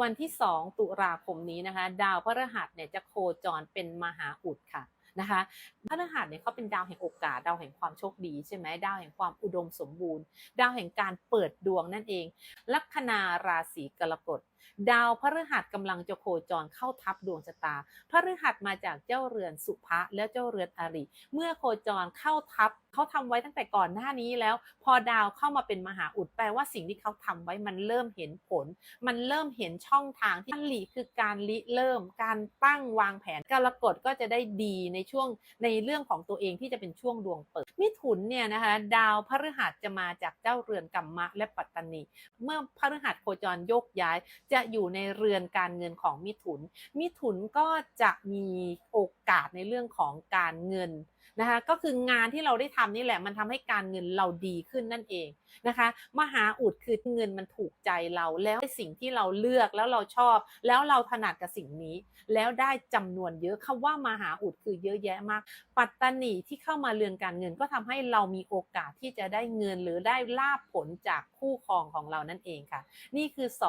วันที่ 2 ตุลาคมนี้นะคะ ดาวพระฤหัสเนี่ยจะโคจรเป็นมหาอุดค่ะ นะคะพฤหัสเนี่ยเขาเป็นดาวแห่งโอกาส ดาวแห่งความโชคดีใช่ไหมดาวแห่งความอุดมสมบูรณ์ ดาวแห่งการเปิดดวงนั่นเอง ลัคนาราศีกรกฎดาวพฤหัสกำลังจะโคจรเข้าทับดวงชะตาพฤหัสมาจากเจ้าเรือนสุภะและเจ้าเรือนอริ เมื่อโคจรเข้าทับเขาทำไว้ตั้งแต่ก่อนหน้านี้แล้ว พอดาวเข้ามาเป็นมหาอุดแปลว่าสิ่งที่เขาทำไว้มันเริ่มเห็นผล มันเริ่มเห็นช่องทางที่หลีคือการริเริ่ม การตั้งวางแผนกรกฎก็จะได้ดีในช่วงในเรื่องของตัวเองที่จะเป็นช่วงดวงเปิด มิถุนเนี่ยนะคะดาวพฤหัสจะมาจากเจ้าเรือนกัมมะและปัตตานี เมื่อพฤหัสโคจรโยกย้าย จะอยู่ในเรือนการเงินของมิถุน มิถุนก็จะมีโอกาสในเรื่องของการเงินนะคะก็คืองานที่เราได้ทำนี่แหละ มันทำให้การเงินเราดีขึ้นนั่นเองนะคะ มหาอุดคือเงินมันถูกใจเราแล้วสิ่งที่เราเลือกแล้วเราชอบ แล้วเราถนัดกับสิ่งนี้ แล้วได้จำนวนเยอะคำว่ามหาอุดคือเยอะแยะมาก ปัตตานีที่เข้ามาเรือนการเงินก็ทำให้เรามีโอกาสที่จะได้เงินหรือได้ลาบผลจากคู่ครองของเรานั่นเองค่ะ นี่คือสอง